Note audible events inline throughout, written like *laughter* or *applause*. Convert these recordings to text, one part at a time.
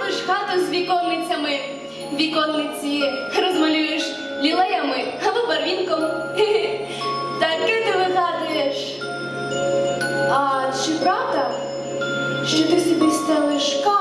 поставиш хату з віконницями, віконниці розмалюєш лілеями або барвінком. *laughs* Таке ти вигадуєш. А чи правда, що ти собі стелиш камінь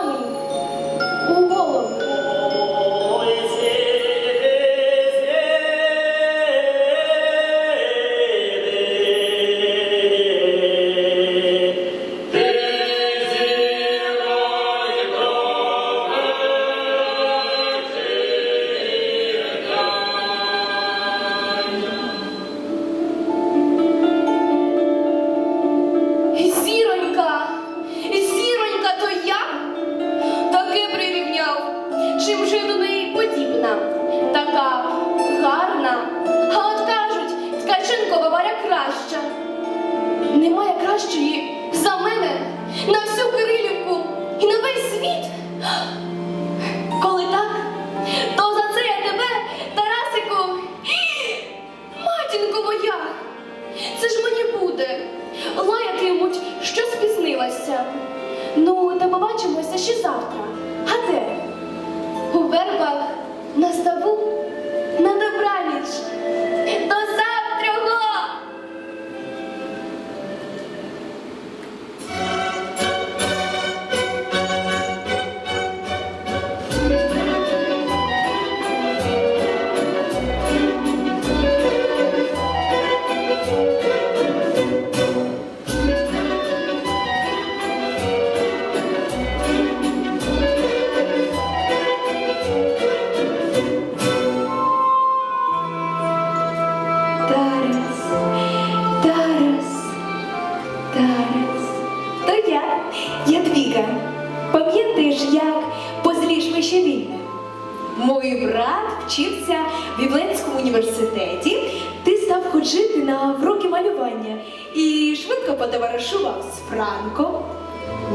Мой брат вчився в Івленському університеті. Ти став ходити на уроки малювання і швидко потоваришував з Франком.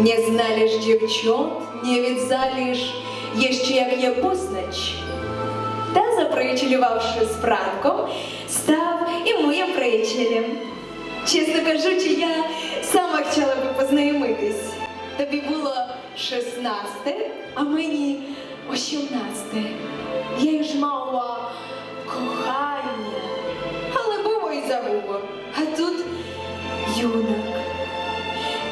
Не знали ж дівчат, не відзалі ж, є ще як є познач. Та, заприятелювавши з Франком, став і моїм приятелем. Чесно кажучи, я сама хотіла би познайомитись. Тобі було 16, а мені 18. Я ж мала кохання, але було і забуло. А тут юнак,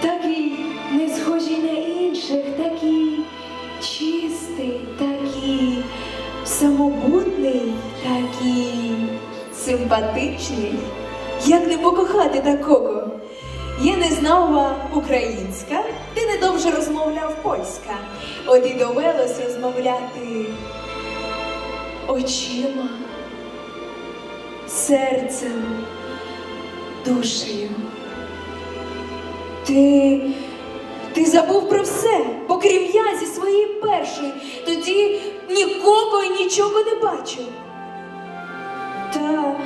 такий не схожий на інших, такий чистий, такий самобутний, такий симпатичний. Як не покохати такого? Я не знала українська, ти не довше розмовляв польська. От і довелось розмовляти очима, серцем, душею. Ти, ти забув про все, окрім я зі своєї першої, тоді нікого і нічого не бачив. Та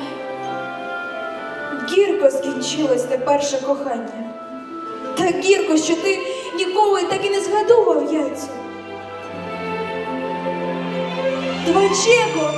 гірко скінчилось те перше кохання. Та гірко, що ти ніколи так і не згадував Двачего!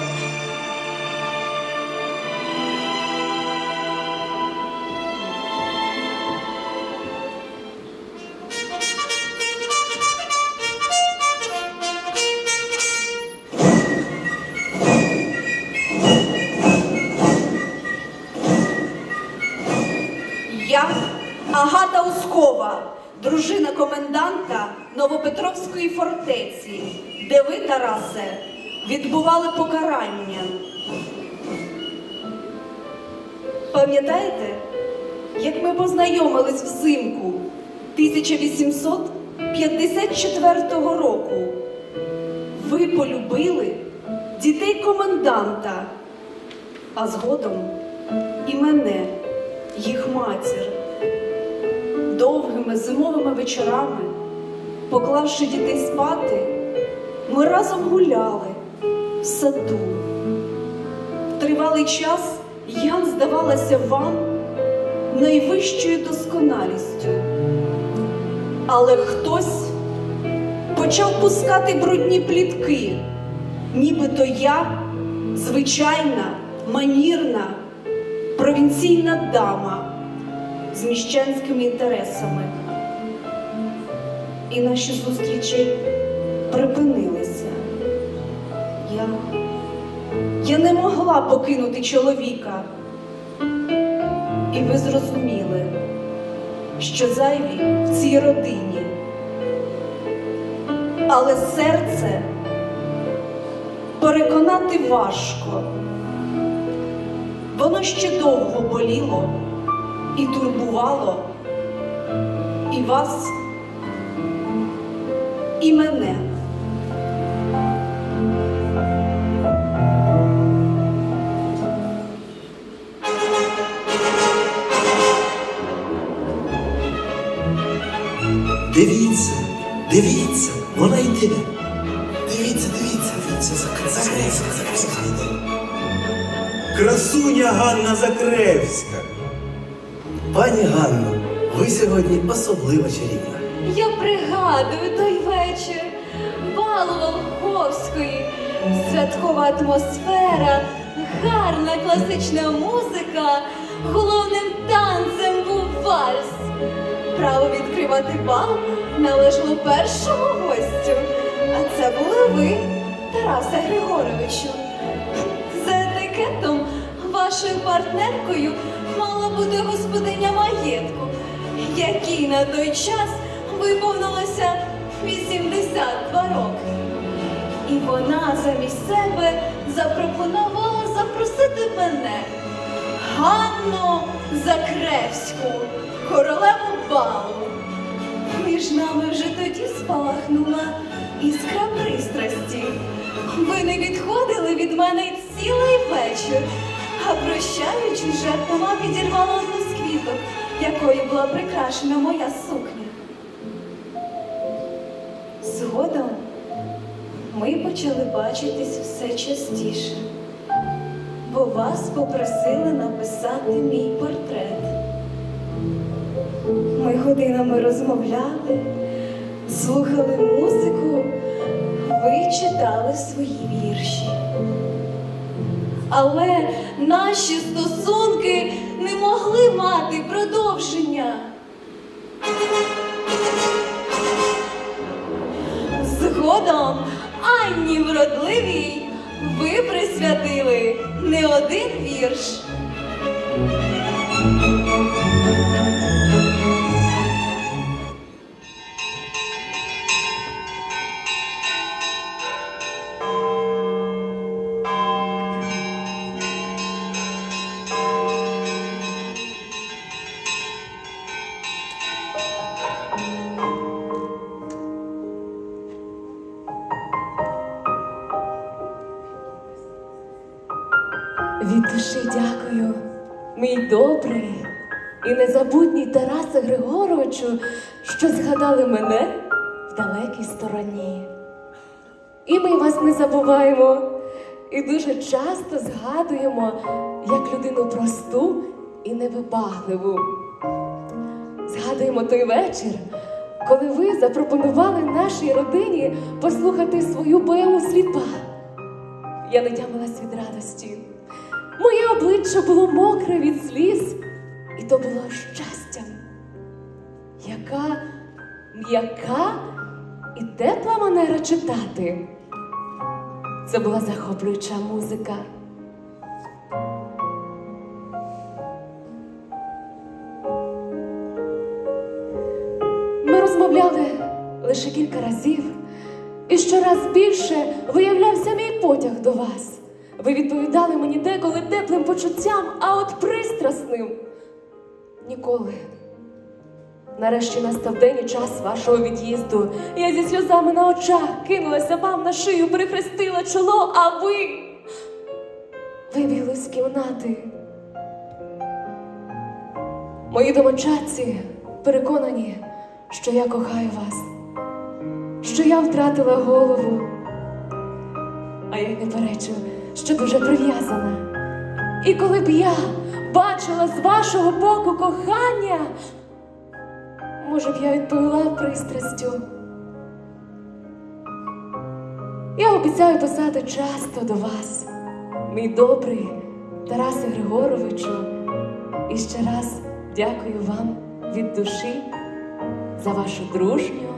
Я Агата Ускова, дружина коменданта Новопетровської фортеці, де ви, Тарасе, відбували покарання. Пам'ятаєте, як ми познайомились взимку 1854 року? Ви полюбили дітей коменданта, а згодом і мене, їх матір. Довгими зимовими вечорами, поклавши дітей спати, ми разом гуляли в саду. Тривалий час я здавалася вам найвищою досконалістю. Але хтось почав пускати брудні плітки, нібито я звичайна, манірна, провінційна дама з міщанськими інтересами. І наші зустрічі припинилися. Я, я не могла покинути чоловіка. І ви зрозуміли, що зайві в цій родині. Але серце переконати важко. Воно ще довго боліло і турбувало і вас, дивіться, вона йде. Дивіться, дивіться, дивіться, Закревська, Закревська йде. Красуня Ганна Закревська. Пані Ганно, ви сьогодні особливо чарівна. Я пригадую той вечір балу Волховської, святкова атмосфера, гарна класична музика, головним танцем був вальс. Право відкривати бал належало першому гостю, а це були ви, Тарасе Григоровичу. За етикетом вашою партнеркою мала бути господиня маєтку, якій на той час виповнилося 82 роки. І вона замість себе запропонувала запросити мене, Ганну Закревську, королеву балу. Між нами вже тоді спалахнула іскра пристрасті. Ви не відходили від мене цілий вечір, а прощаючись, жартома підірвала одну з квіток, якою була прикрашена моя сукня. Згодом ми почали бачитись все частіше, бо вас попросили написати мій портрет. Ми годинами розмовляли, слухали музику, ви читали свої вірші. Але наші стосунки не могли мати продовження. Згодом Анні Вродливій ви присвятили не один вірш. Від душі дякую, мій добрий і незабутній Тарасе Григоровичу, що згадали мене в далекій стороні. І ми вас не забуваємо, і дуже часто згадуємо як людину просту і невибагливу. Згадуємо той вечір, коли ви запропонували нашій родині послухати свою поему сліпа. Я не тямилась від радості. Моє обличчя було мокре від сліз, і то було щастям. Яка м'яка і тепла манера читати. Це була захоплююча музика. Ми розмовляли лише кілька разів, і щораз більше виявлявся мій потяг до вас. Ви відповідали мені деколи теплим почуттям, а от пристрасним ніколи. Нарешті настав день і час вашого від'їзду. Я зі сльозами на очах кинулася вам на шию, перехрестила чоло, а ви вибігли з кімнати. Мої домочадці переконані, що я кохаю вас, що я втратила голову. А я не перечу, що дуже прив'язана. І коли б я бачила з вашого боку кохання, може б я відповіла пристрастю. Я обіцяю писати часто до вас. мій добрий Тарасе Григоровичу, і ще раз дякую вам від душі за вашу дружню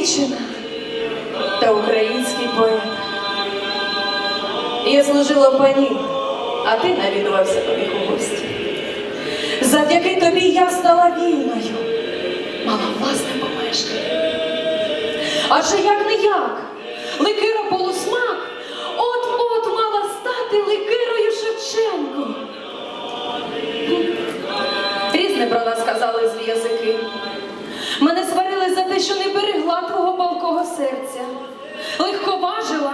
дівчина та український поет. Я служила пані, а ти навідувався них у гості. Завдяки тобі я стала вільною, мала власне помешкання. Адже як не як, ликира полусмак, от-от мала стати ликирою Шевченко. Різне про нас казали злі язики. Мене що не берегла твого палкого серця, легковажила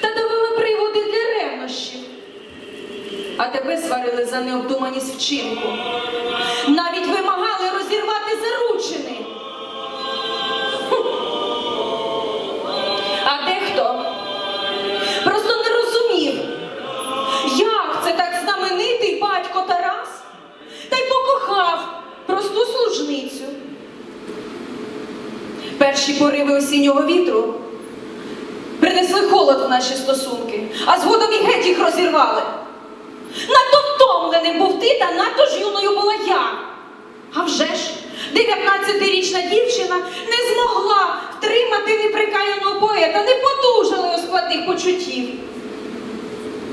та давала приводи для ревнощів. А тебе сварили за необдуманість вчинку. Навіть вимагали розірвати заручини. А дехто Перші пориви осіннього вітру принесли холод в наші стосунки, а згодом і геть їх розірвали. Надто втомленим був ти, та надто ж юною була я. А вже ж, 19-річна дівчина не змогла втримати неприкаяного поета, не подужала у складних почуттів.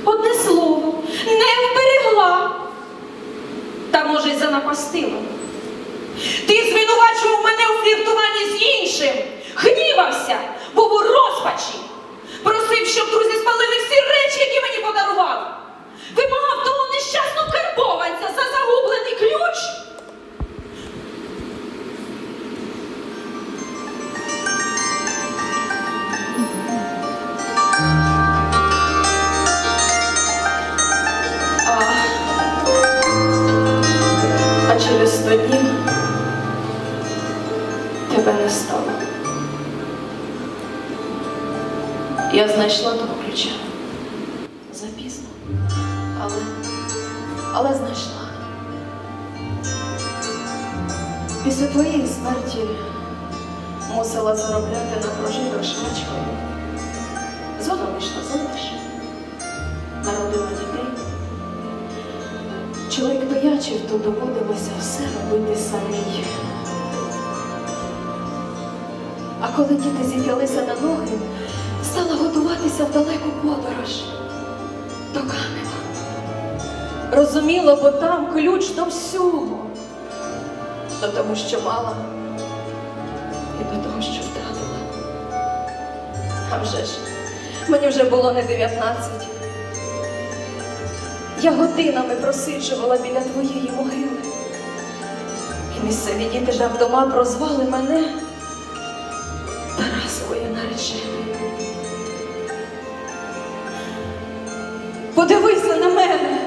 Одне слово, не вберегла та може й занапастила. Ти фліртуванні з гнівався, був у розпачі, просив, щоб друзі спалили всі речі, які мені тебе не стало. Я знайшла того ключа. Запізно. Але, але знайшла. Після твоєї смерті мусила заробляти на прожиток швачкою. Згодом вийшла заміж. Народила дітей. Чоловік пиячив, то доводилося все робити самій. Коли діти зійнялися на ноги, стала готуватися в далеку подорож до Канева. Розуміла, бо там ключ до всього. До того, що мала, і до того, що втратила. А вже ж, мені вже було не 19. Я годинами просиджувала біля твоєї могили. І місцеві діти жартома прозвали мене Тарасовою наречене. Подивися на мене.